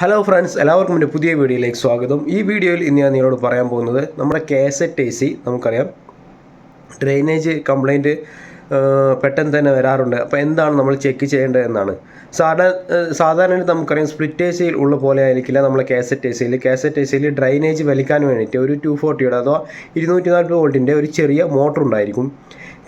Hello friends എല്ലാവർക്കും എന്റെ പുതിയ വീഡിയോയിലേക്ക് സ്വാഗതം. ഈ വീഡിയോയിൽ ഇന്ന് ഞാൻ നിങ്ങളോട് പറയാൻ പോകുന്നത് നമ്മുടെ കെ എസ് എ സി നമുക്കറിയാം. ഡ്രെയിനേജ് കംപ്ലൈന്റ് പെട്ടെന്ന് തന്നെ വരാറുണ്ട്. അപ്പോൾ എന്താണ് നമ്മൾ ചെക്ക് ചെയ്യേണ്ടത് എന്നാണ്. സാധാരണ സാധാരണ നമുക്കറിയാം സ്പ്ലിറ്റ് എ സിയിൽ ഉള്ള പോലെ ആയിരിക്കില്ല നമ്മളെ കാസറ്റ് എ സിയിൽ കാസറ്റ് എ സിയിൽ ഡ്രൈനേജ് വലിക്കാൻ വേണ്ടിയിട്ട് ഒരു ടു ഫോർട്ടിയുടെ അഥവാ ഇരുന്നൂറ്റി നാൽപ്പത് വോൾട്ടിന്റെ ഒരു ചെറിയ മോട്ടർ ഉണ്ടായിരിക്കും.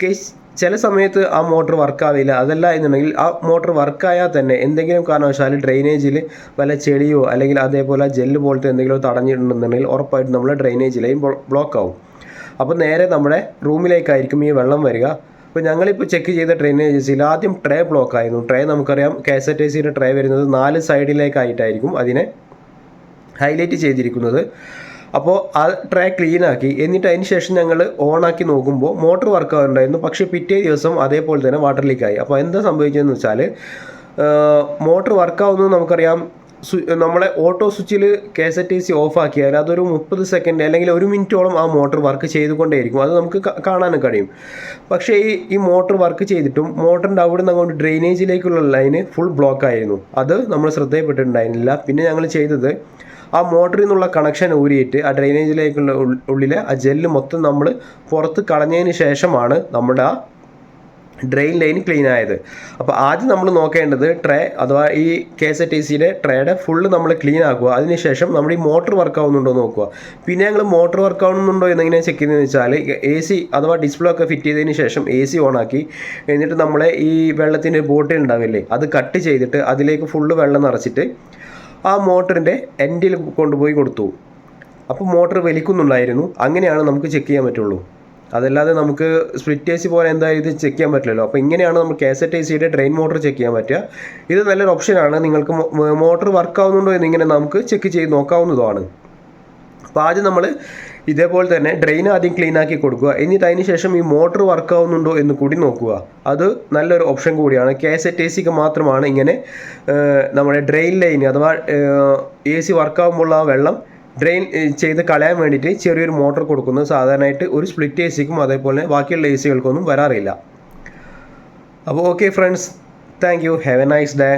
കേസ് ചില സമയത്ത് ആ മോട്ടർ വർക്കാവില്ല. അതല്ല എന്നുണ്ടെങ്കിൽ ആ മോട്ടർ വർക്കായാൽ തന്നെ എന്തെങ്കിലും കാരണവശാൽ ഡ്രെയിനേജിൽ വല്ല ചെളിയോ അല്ലെങ്കിൽ അതേപോലെ ജെല്ല് പോലത്തെ എന്തെങ്കിലും തടഞ്ഞിട്ടുണ്ടെന്നുണ്ടെങ്കിൽ ഉറപ്പായിട്ട് നമ്മൾ ഡ്രെയിനേജ് ലൈൻ ബ്ലോക്ക് ആവും അപ്പോൾ നേരെ നമ്മുടെ റൂമിലേക്കായിരിക്കും ഈ വെള്ളം വരിക. അപ്പോൾ ഞങ്ങളിപ്പോൾ ചെക്ക് ചെയ്ത ഡ്രെയിനേജസിൽ ആദ്യം ട്രേ ബ്ലോക്ക് ആയിരുന്നു ട്രേ നമുക്കറിയാം കെ കാസറ്റ് ടി സിയുടെ ട്രേ വരുന്നത് നാല് സൈഡിലേക്കായിട്ടായിരിക്കും അതിനെ ഹൈലൈറ്റ് ചെയ്തിരിക്കുന്നത്. അപ്പോൾ ആ ട്രേ ക്ലീൻ ആക്കി. എന്നിട്ട് അതിന് ശേഷം ഞങ്ങൾ ഓൺ ആക്കി നോക്കുമ്പോൾ മോട്ടർ വർക്ക് ആവുന്നുണ്ടായിരുന്നു പക്ഷേ പിറ്റേ ദിവസം അതേപോലെ തന്നെ വാട്ടർ ലീക്കായി അപ്പോൾ എന്താ സംഭവിച്ചതെന്ന് വെച്ചാൽ മോട്ടർ വർക്ക് ആവുന്നത് നമുക്കറിയാം. നമ്മളെ auto സ്വിച്ചിൽ K S T C off ആക്കിയാൽ അതൊരു മുപ്പത് സെക്കൻഡ് അല്ലെങ്കിൽ ഒരു മിനിറ്റോളം ആ മോട്ടർ വർക്ക് ചെയ്തുകൊണ്ടേയിരിക്കും. അത് നമുക്ക് കാണാനും കഴിയും. പക്ഷേ ഈ ഈ മോട്ടർ വർക്ക് ചെയ്തിട്ടും മോട്ടറിന്റെ അവിടെ നിന്ന് അങ്ങോട്ട് ഡ്രെയിനേജിലേക്കുള്ള ലൈന് ഫുൾ ബ്ലോക്ക് ആയിരുന്നു അത് നമ്മൾ ശ്രദ്ധയിൽപ്പെട്ടിട്ടുണ്ടായിരുന്നില്ല. പിന്നെ ഞങ്ങൾ ചെയ്തത് ആ മോട്ടറിൽ നിന്നുള്ള കണക്ഷൻ ഊരിയിട്ട് ആ ഡ്രെയിനേജിലേക്കുള്ള ഉള്ളിലെ ആ ജെല്ല് മൊത്തം നമ്മൾ പുറത്ത് കളഞ്ഞതിന് ശേഷമാണ് നമ്മുടെ ആ ഡ്രെയിൻ ലൈൻ ക്ലീൻ ആയത്. അപ്പോൾ ആദ്യം നമ്മൾ നോക്കേണ്ടത് ട്രേ അഥവാ ഈ കെ എസ് എ ടി സിയുടെ ട്രേയുടെ ഫുള്ള് നമ്മൾ ക്ലീൻ ആക്കുക. അതിനുശേഷം നമ്മൾ ഈ മോട്ടർ വർക്ക് ആവുന്നുണ്ടോ എന്ന് നോക്കുക. പിന്നെ ഞങ്ങൾ മോട്ടർ വർക്ക് ആവുന്നുണ്ടോ എന്നെങ്ങനെ ചെക്ക് ചെയ്യുന്നതെന്ന് വെച്ചാൽ എ സി അഥവാ ഡിസ്പ്ലേ ഒക്കെ ഫിറ്റ് ചെയ്തതിന് ശേഷം എ സി ആക്കി. എന്നിട്ട് നമ്മളെ ഈ വെള്ളത്തിന്റെ ബോട്ടിൽ ഉണ്ടാവില്ലേ അത് കട്ട് ചെയ്തിട്ട് അതിലേക്ക് ഫുള്ള് വെള്ളം നിറച്ചിട്ട് ആ മോട്ടറിന്റെ എൻഡിൽ കൊണ്ടുപോയി കൊടുത്തു. അപ്പോൾ മോട്ടർ വലിക്കുന്നുണ്ടായിരുന്നു. അങ്ങനെയാണ് നമുക്ക് ചെക്ക് ചെയ്യാൻ പറ്റുള്ളൂ. അതല്ലാതെ നമുക്ക് സ്പ്ലിറ്റ് എ സി പോലെ എന്തായാലും ഇത് ചെക്ക് ചെയ്യാൻ പറ്റില്ലല്ലോ. അപ്പോൾ ഇങ്ങനെയാണ് നമ്മൾ കാസറ്റ് എ സിയുടെ ഡ്രെയിൻ മോട്ടർ ചെക്ക് ചെയ്യാൻ പറ്റുക. ഇത് നല്ലൊരു ഓപ്ഷനാണ് നിങ്ങൾക്ക് മോട്ടർ വർക്ക് ആവുന്നുണ്ടോ എന്നിങ്ങനെ നമുക്ക് ചെക്ക് ചെയ്ത് നോക്കാവുന്നതുമാണ്. അപ്പോൾ ആദ്യം നമ്മൾ ഇതേപോലെ തന്നെ ഡ്രെയിൻ ആദ്യം ക്ലീൻ ആക്കി കൊടുക്കുക. എന്നിട്ട് അതിന് ശേഷം ഈ മോട്ടർ വർക്ക് ആവുന്നുണ്ടോ എന്ന് കൂടി നോക്കുക. അത് നല്ലൊരു ഓപ്ഷൻ കൂടിയാണ്. കെ എസ് എറ്റ് എ സിക്ക് മാത്രമാണ് ഇങ്ങനെ നമ്മുടെ ഡ്രെയിൻ ലൈൻ അഥവാ എ സി വർക്കാകുമ്പോൾ ആ വെള്ളം ഡ്രെയിൻ ചെയ്ത് കളയാൻ വേണ്ടിയിട്ട് ചെറിയൊരു മോട്ടോർ കൊടുക്കുന്നത് സാധാരണയായിട്ട് ഒരു സ്പ്ലിറ്റ് എ സിക്കും അതേപോലെ ബാക്കിയുള്ള എ സികൾക്കൊന്നും വരാറില്ല. അപ്പോൾ okay friends thank you have a nice day